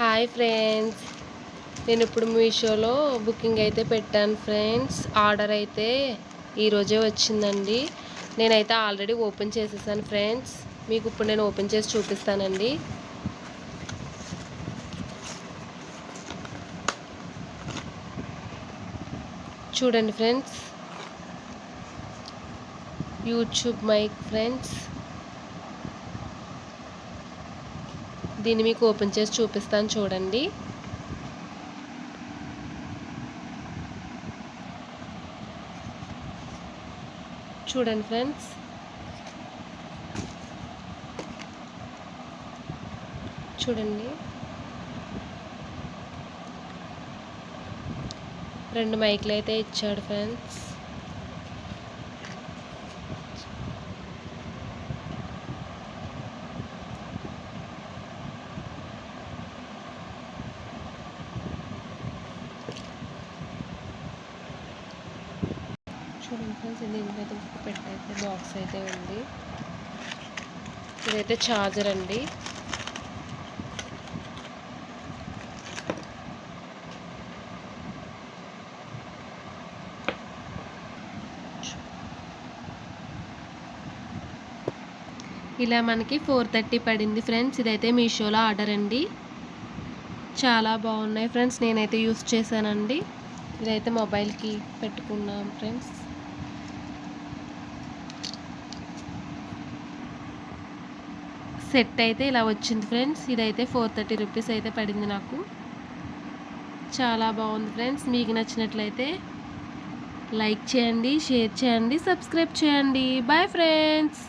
Hi friends నేను ఇప్పుడు మీషోలో బుకింగ్ అయితే పెట్టాను ఫ్రెండ్స్ ఆర్డర్ అయితే ఈరోజే వచ్చిందండి. నేనైతే ఆల్రెడీ ఓపెన్ చేసేసాను ఫ్రెండ్స్ మీకు ఇప్పుడు నేను ఓపెన్ చేసి చూపిస్తానండి. చూడండి ఫ్రెండ్స్ యూట్యూబ్ మైక్ ఫ్రెండ్స్ దీన్ని మీకు ఓపెన్ చేసి చూపిస్తాను చూడండి. చూడండి ఫ్రెండ్స్. చూడండి. రెండు మైక్లు అయితే ఇచ్చాడు ఫ్రెండ్స్. చూడండి ఫ్రెండ్స్ ఇది ఇంకైతే పెట్టయితే బాక్స్ అయితే ఉంది. ఇదైతే ఛార్జర్ అండి. ఇలా మనకి ఫోర్ థర్టీ పడింది ఫ్రెండ్స్. ఇదైతే మీషోలో ఆర్డర్ అండి. చాలా బాగున్నాయి ఫ్రెండ్స్. నేనైతే యూస్ చేశానండి. ఇదైతే మొబైల్కి పెట్టుకున్నాం ఫ్రెండ్స్. సెట్ అయితే ఇలా వచ్చింది ఫ్రెండ్స్. ఇదైతే ఫోర్ థర్టీ రూపీస్ అయితే పడింది నాకు. చాలా బాగుంది ఫ్రెండ్స్. మీకు నచ్చినట్లయితే లైక్ చేయండి షేర్ చేయండి సబ్స్క్రైబ్ చేయండి. Bye friends.